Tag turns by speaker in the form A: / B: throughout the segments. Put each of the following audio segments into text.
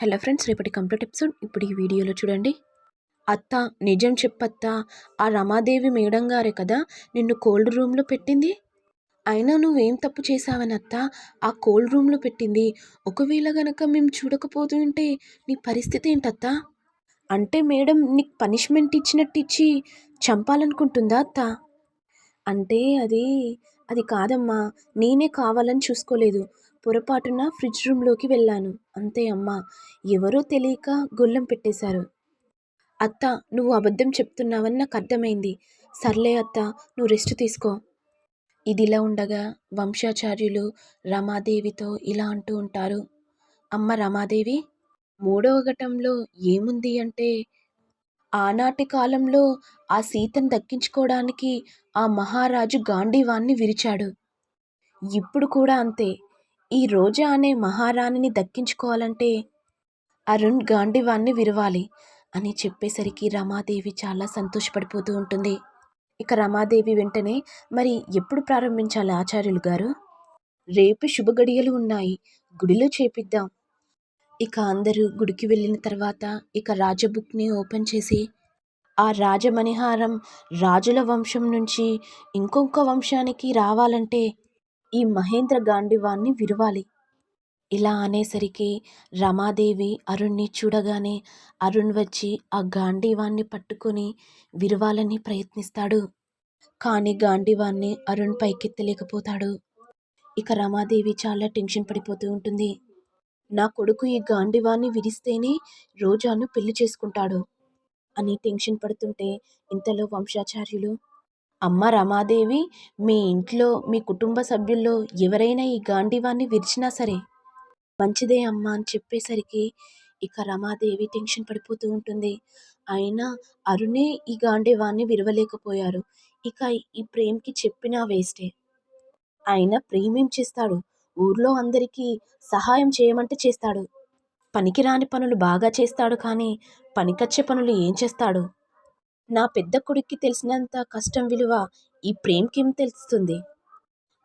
A: Hello friends రేపటి complete episode. ఇప్పుడు ఈ వీడియోలో చూడండి. అత్త నిజం చెప్పత్త ఆ రమాదేవి మేడం గారే కదా నిన్ను కోల్డ్ రూమ్లో పెట్టింది? అయినా నువ్వేం తప్పు చేశావని అత్త? ఆ కోల్డ్ రూమ్లో పెట్టింది. ఒకవేళ గనక మేము చూడకపోతూ ఉంటే నీ పరిస్థితి ఏంటత్త? అంటే మేడం నీకు పనిష్మెంట్ ఇచ్చినట్టు ఇచ్చి చంపాలనుకుంటుందా అత్త? అంటే అది అది కాదమ్మా. నేనే కావాలని చూసుకోలేదు. పొరపాటున ఫ్రిడ్జ్ రూమ్లోకి వెళ్ళాను. అంతే అమ్మా ఎవరో తెలియక గుల్లం పెట్టేశారు. అత్త నువ్వు అబద్ధం చెప్తున్నావని నాకు అర్థమైంది. సర్లే అత్త నువ్వు రెస్ట్ తీసుకో. ఇదిలా ఉండగా వంశాచార్యులు రమాదేవితో ఇలా అంటూ ఉంటారు. అమ్మ రమాదేవి మూడవ ఘటంలో ఏముంది అంటే ఆనాటి కాలంలో ఆ సీతను దక్కించుకోవడానికి ఆ మహారాజు గాంధీవాన్ని విరిచాడు. ఇప్పుడు కూడా అంతే. ఈ రోజా అనే మహారాణిని దక్కించుకోవాలంటే అరుణ్ గాంధీవాన్ని విరవాలి అని చెప్పేసరికి రమాదేవి చాలా సంతోషపడిపోతూ ఉంటుంది. ఇక రమాదేవి వెంటనే మరి ఎప్పుడు ప్రారంభించాలి ఆచార్యులు గారు? రేపు శుభగడియలు ఉన్నాయి గుడిలో చేపిద్దాం. ఇక అందరూ గుడికి వెళ్ళిన తర్వాత ఇక రాజబుక్ని ఓపెన్ చేసి ఆ రాజమణిహారం రాజుల వంశం నుంచి ఇంకొక వంశానికి రావాలంటే ఈ మహేంద్ర గాండివాన్ని విరవాలి ఇలా అనేసరికి రమాదేవి అరుణ్ణి చూడగానే అరుణ్ వచ్చి ఆ గాంధీవాన్ని పట్టుకొని విరవాలని ప్రయత్నిస్తాడు. కానీ గాంధీవాన్ని అరుణ్ పైకెత్తలేకపోతాడు. ఇక రమాదేవి చాలా టెన్షన్ పడిపోతూ ఉంటుంది. నా కొడుకు ఈ గాంధీవాన్ని విరిస్తేనే రోజాను పెళ్ళి చేసుకుంటాడు అని టెన్షన్ పడుతుంటే ఇంతలో వంశాచార్యులు అమ్మ రమాదేవి మీ ఇంట్లో మీ కుటుంబ సభ్యుల్లో ఎవరైనా ఈ గాంధీవాన్ని విరిచినా సరే మంచిదే అమ్మ అని చెప్పేసరికి ఇక రమాదేవి టెన్షన్ పడిపోతూ ఉంటుంది. అయినా అరుణే ఈ గాంధీవాన్ని విరవలేకపోయారు. ఇక ఈ ప్రేమ్కి చెప్పినా వేస్టే. ఆయన ప్రేమేం చేస్తాడు? ఊర్లో అందరికీ సహాయం చేయమంటే చేస్తాడు. పనికిరాని పనులు బాగా చేస్తాడు కానీ పనికొచ్చే పనులు ఏం చేస్తాడు? నా పెద్ద కొడుక్కి తెలిసినంత కష్టం విలువ ఈ ప్రేమ్కేం తెలుస్తుంది?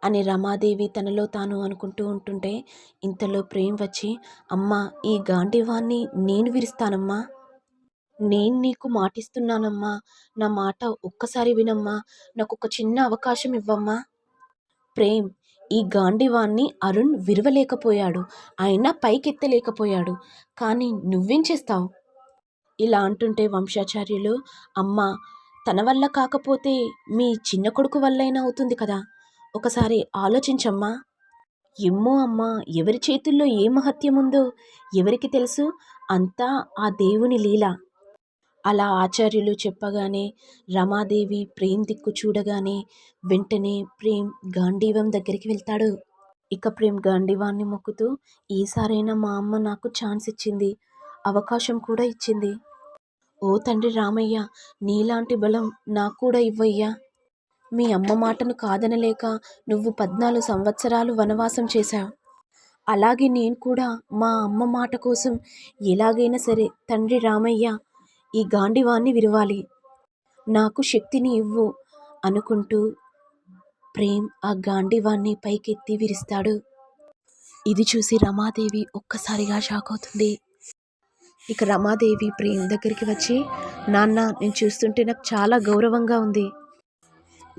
A: అని రమాదేవి తనలో తాను అనుకుంటూ ఉంటుంటే ఇంతలో ప్రేమ్ వచ్చి అమ్మ ఈ గాంధీవాన్ని నేను విరుస్తానమ్మా. నేను నీకు మాటిస్తున్నానమ్మా. నా మాట ఒక్కసారి వినమ్మా. నాకు ఒక చిన్న అవకాశం ఇవ్వమ్మా. ప్రేమ్ ఈ గాంధీవాన్ని అరుణ్ విరవలేకపోయాడు. అయినా పైకెత్తలేకపోయాడు. కానీ నువ్వేం చేస్తావు? ఇలా అంటుంటే వంశాచార్యులు అమ్మ తన వల్ల కాకపోతే మీ చిన్న కొడుకు వల్లైనా అవుతుంది కదా? ఒకసారి ఆలోచించమ్మా. ఎమ్మో అమ్మా ఎవరి చేతుల్లో ఏ మహత్యం ఉందో ఎవరికి తెలుసు? అంతా ఆ దేవుని లీల. అలా ఆచార్యులు చెప్పగానే రమాదేవి ప్రేమ్ దిక్కు చూడగానే వెంటనే ప్రేమ్ గాంధీవం దగ్గరికి వెళ్తాడు. ఇక ప్రేమ్ గాంధీవాన్ని మొక్కుతూ ఈసారైనా మా అమ్మ నాకు ఛాన్స్ ఇచ్చింది అవకాశం కూడా ఇచ్చింది. ఓ తండ్రి రామయ్య నీలాంటి బలం నాకు కూడా ఇవ్వయ్యా. మీ అమ్మ మాటను కాదనలేక నువ్వు పద్నాలుగు సంవత్సరాలు వనవాసం చేశావు. అలాగే నేను కూడా మా అమ్మ మాట కోసం ఎలాగైనా సరే తండ్రి రామయ్య ఈ గాండివాన్ని విరవాలి. నాకు శక్తిని ఇవ్వు అనుకుంటూ ప్రేమ్ ఆ గాండివాన్ని పైకెత్తి విరుస్తాడు. ఇది చూసి రమాదేవి ఒక్కసారిగా షాక్ అవుతుంది. ఇక రమాదేవి ప్రేమ్ దగ్గరికి వచ్చి నాన్న నేను చూస్తుంటే నాకు చాలా గౌరవంగా ఉంది.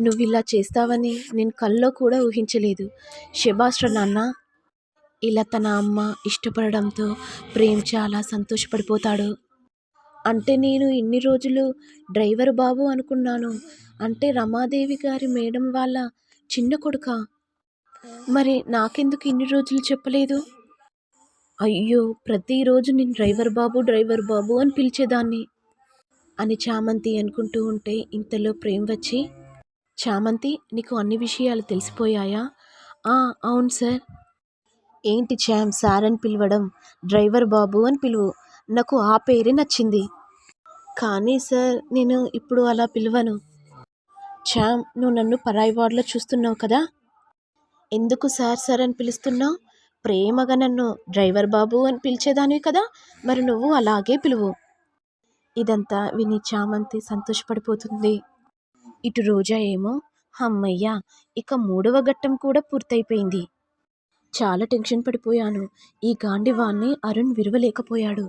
A: నువ్వు ఇలా చేస్తావని నేను కల్లో కూడా ఊహించలేదు. శభాష్ర నాన్న. ఇలా తన అమ్మ ఇష్టపడడంతో ప్రేమ్ చాలా సంతోషపడిపోతాడు. అంటే నేను ఇన్ని రోజులు డ్రైవర్ బాబు అనుకున్నాను. అంటే రమాదేవి గారి మేడం వాళ్ళ చిన్న కొడుక? మరి నాకెందుకు ఇన్ని రోజులు చెప్పలేదు? అయ్యో ప్రతిరోజు నేను డ్రైవర్ బాబు డ్రైవర్ బాబు అని పిలిచేదాన్ని అని చామంతి అనుకుంటూ ఉంటే ఇంతలో ప్రేమ్ వచ్చి చామంతి నీకు అన్ని విషయాలు తెలిసిపోయాయా? అవును సార్. ఏంటి చామ్ సార్ అని పిలవడం డ్రైవర్ బాబు అని పిలువు. నాకు ఆ పేరే నచ్చింది. కానీ సార్ నేను ఇప్పుడు అలా పిలవను. చామ్ నువ్వు నన్ను పరాయి వార్డులో చూస్తున్నావు కదా? ఎందుకు సార్ సార్ అని పిలుస్తున్నావు? ప్రేమగా నన్ను డ్రైవర్ బాబు అని పిలిచేదానివి కదా మరి నువ్వు అలాగే పిలువు. ఇదంతా విని చామంతి సంతోషపడిపోతుంది. ఇటు రోజా ఏమో అమ్మయ్య ఇక మూడవ ఘట్టం కూడా పూర్తయిపోయింది. చాలా టెన్షన్ పడిపోయాను. ఈ గాండివాన్ని అరుణ్ విరవలేకపోయాడు.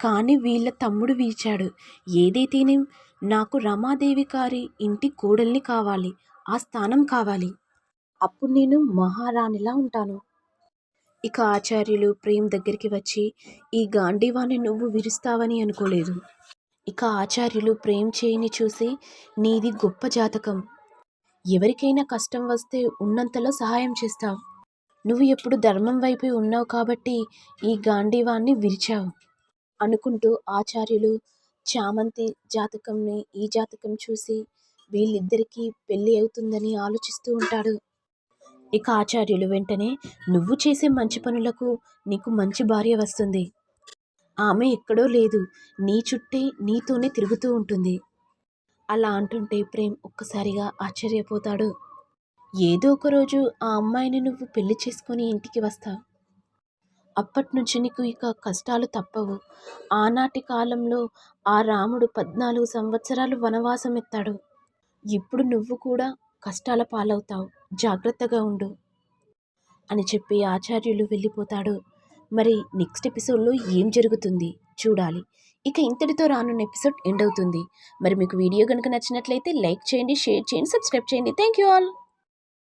A: కానీ వీళ్ళ తమ్ముడు వీచాడు. ఏదైతేనేం నాకు రమాదేవి గారి ఇంటి కోడల్ని కావాలి ఆ స్థానం కావాలి. అప్పుడు నేను మహారాణిలా ఉంటాను. ఇక ఆచార్యులు ప్రేమ్ దగ్గరికి వచ్చి ఈ గాంధీవాన్ని నువ్వు విరుస్తావని అనుకోలేదు. ఇక ఆచార్యులు ప్రేమ్ చేయిని చూసి నీది గొప్ప జాతకం. ఎవరికైనా కష్టం వస్తే ఉన్నంతలో సహాయం చేస్తావు నువ్వు ఎప్పుడు ధర్మం వైపు ఉన్నావు కాబట్టి ఈ గాంధీవాన్ని విరిచావు అనుకుంటూ ఆచార్యులు చామంతి జాతకంని ఈ జాతకం చూసి వీళ్ళిద్దరికీ పెళ్ళి అవుతుందని ఆలోచిస్తూ ఉంటాడు. ఇక ఆచార్యులు వెంటనే నువ్వు చేసే మంచి పనులకు నీకు మంచి భార్య వస్తుంది. ఆమె ఎక్కడో లేదు. నీ చుట్టే నీతోనే తిరుగుతూ ఉంటుంది అలా అంటుంటే ప్రేమ్ ఒక్కసారిగా ఆశ్చర్యపోతాడు. ఏదో ఒక రోజు ఆ అమ్మాయిని నువ్వు పెళ్ళి చేసుకొని ఇంటికి వస్తా. అప్పటి నుంచి నీకు ఇక కష్టాలు తప్పవు. ఆనాటి కాలంలో ఆ రాముడు పద్నాలుగు సంవత్సరాలు వనవాసం ఎత్తాడు ఇప్పుడు నువ్వు కూడా కష్టాల పాలవుతావు. జాగ్రత్తగా ఉండు. అని చెప్పి ఆచార్యులు వెళ్ళిపోతాడు. మరి నెక్స్ట్ ఎపిసోడ్లో ఏం జరుగుతుంది? చూడాలి. ఇక ఇంతటితో రానున్న ఎపిసోడ్ ఎండ్ అవుతుంది. మరి మీకు వీడియో కనుక నచ్చినట్లయితే లైక్ చేయండి షేర్ చేయండి సబ్స్క్రైబ్ చేయండి. Thank you all.